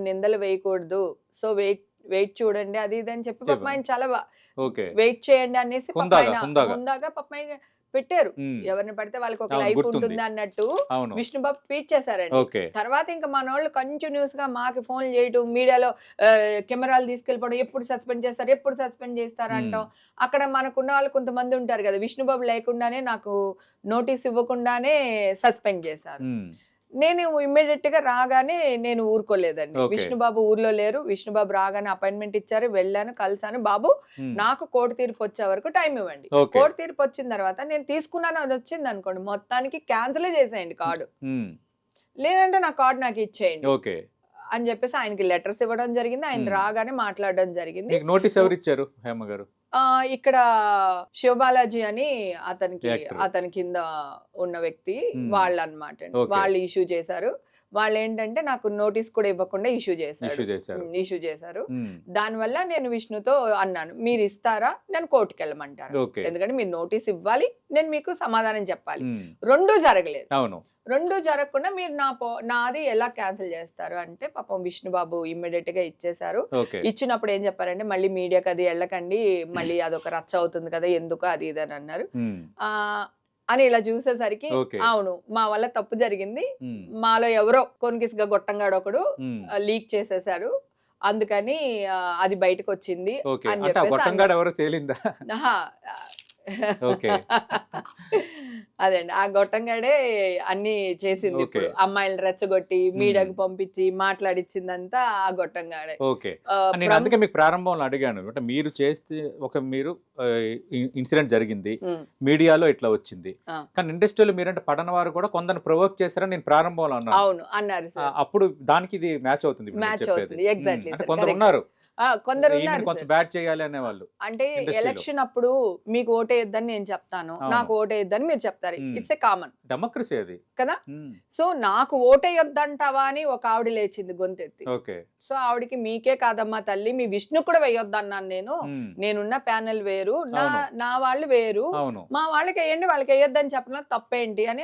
నిందలు వేయకూడదు. So wait wait చూడండి అది ఇది అని చెప్పి పాపం చెప్పు. ఆయన చాలా వెయిట్ చేయండి అనేసి. హుందాగా పాపం ఆయన పెట్టారు. ఎవరిని పడితే వాళ్ళకి ఒక లైఫ్. ఉంటుంది అన్నట్టు విష్ణుబాబు ట్వీట్ చేశారండి. తర్వాత ఇంకా మన వాళ్ళు కంటిన్యూస్గా మాకు ఫోన్ చేయటం మీడియాలో కెమెరాలు తీసుకెళ్ళిపోవడం ఎప్పుడు సస్పెండ్ చేస్తారు ఎప్పుడు సస్పెండ్ చేస్తారు అంటాం. అక్కడ మనకున్న వాళ్ళు కొంతమంది ఉంటారు కదా విష్ణుబాబు లేకుండానే నాకు నోటీస్ ఇవ్వకుండానే సస్పెండ్ చేశారు. నేను ఇమ్మీడియట్గా రాగానే నేను ఊరుకోలేదండి. విష్ణుబాబు ఊర్లో లేరు. విష్ణుబాబు రాగానే అపాయింట్మెంట్ ఇచ్చారు. వెళ్ళాను కలిసాను బాబు నాకు కోర్టు తీర్పు వచ్చే వరకు టైం ఇవ్వండి. కోర్టు తీర్పు వచ్చిన తర్వాత నేను తీసుకున్నాను అది వచ్చింది అనుకోండి. మొత్తానికి క్యాన్సిల్ చేసేయండి కార్డు. లేదంటే నా కార్డు నాకు ఇచ్చేయండి. ఓకే. అని చెప్పేసి ఆయనకి లెటర్స్ ఇవ్వడం జరిగింది. ఆయన. రాగానే మాట్లాడడం జరిగింది. నోటీస్ ఎవరు ఇచ్చారు హేమ గారు ఇక్కడ శివబాలాజీ అని అతనికి. అతని కింద ఉన్న వ్యక్తి. వాళ్ళు అనమాట. వాళ్ళు ఇష్యూ చేశారు. వాళ్ళు ఏంటంటే నాకు నోటీస్ కూడా ఇవ్వకుండా ఇష్యూ చేశారు. ఇష్యూ చేశారు. దానివల్ల నేను విష్ణుతో అన్నాను మీరు ఇస్తారా నేను కోర్టుకి వెళ్ళమంటాను ఓకే. ఎందుకంటే మీరు నోటీస్ ఇవ్వాలి నేను మీకు సమాధానం చెప్పాలి. రెండూ జరగలేదు. అవును. రెండు జరగకుండా మీరు నా పో నాది ఎలా క్యాన్సిల్ చేస్తారు? అంటే పాపం విష్ణుబాబు ఇమ్మీడియట్గా ఇచ్చేశారు. ఓకే. ఇచ్చినప్పుడు ఏం చెప్పారంటే మళ్ళీ మీడియాకి అది వెళ్ళకండి మళ్ళీ అదొక రచ్చ అవుతుంది కదా ఎందుకు అది ఇది అని అన్నారు. అని ఇలా చూసేసరికి. అవును మా వల్ల తప్పు జరిగింది. మాలో ఎవరో కొనికిసిగా గొట్టంగాడు ఒకడు లీక్ చేసేసాడు అందుకని అది బయటకు వచ్చింది అని చెప్పేసి అదండి. ఆ గొట్టంగాడే అన్ని చేసింది ఇప్పుడు. ఓకే. అమ్మాయిలను రెచ్చగొట్టి మీడియాకి. పంపించి మాట్లాడిచ్చిందంతా ఆ గొట్టంగాడే. ఓకే. నేను అందుకే మీకు ప్రారంభంలో అడిగాను. అంటే మీరు చేస్తే ఒక మీరు ఇన్సిడెంట్ జరిగింది. మీడియాలో ఇట్లా వచ్చింది. కానీ ఇండస్ట్రీలో మీరంటే పడన వారు కూడా కొందరు ప్రొవోక్ చేశారని నేను ప్రారంభంలో అన్నాను. అవును. అన్నారు అప్పుడు దానికి ఇది మ్యాచ్ అవుతుంది మ్యాచ్. అవుతుంది. ఎగ్జాక్ట్లీ కొందరు ఉన్నారు. కొందరు కొంచెం. బ్యాట్ చేయాలి అనేవాళ్ళు అంటే. ఎలక్షన్ అప్పుడు మీకు ఓటేయద్దని నేను చెప్తాను. నాకు ఓటేయద్దని మీరు చెప్తారు. ఇట్స్ ఏ కామన్ డెమోక్రసీ అది కదా? సో నాకు ఓటేయొద్దంటావా అని ఒక ఆవిడ లేచింది గొంతెత్తి ఓకే సో ఆవిడకి మీకే కాదమ్మా తల్లి మీ విష్ణు కూడా వేయొద్దన్నాను నేను నేనున్న ప్యానెల్ వేరు నా. నా వాళ్ళు వేరు మా వాళ్ళకి వేయండి వాళ్ళకి వేయొద్దని చెప్పిన తప్పేంటి అని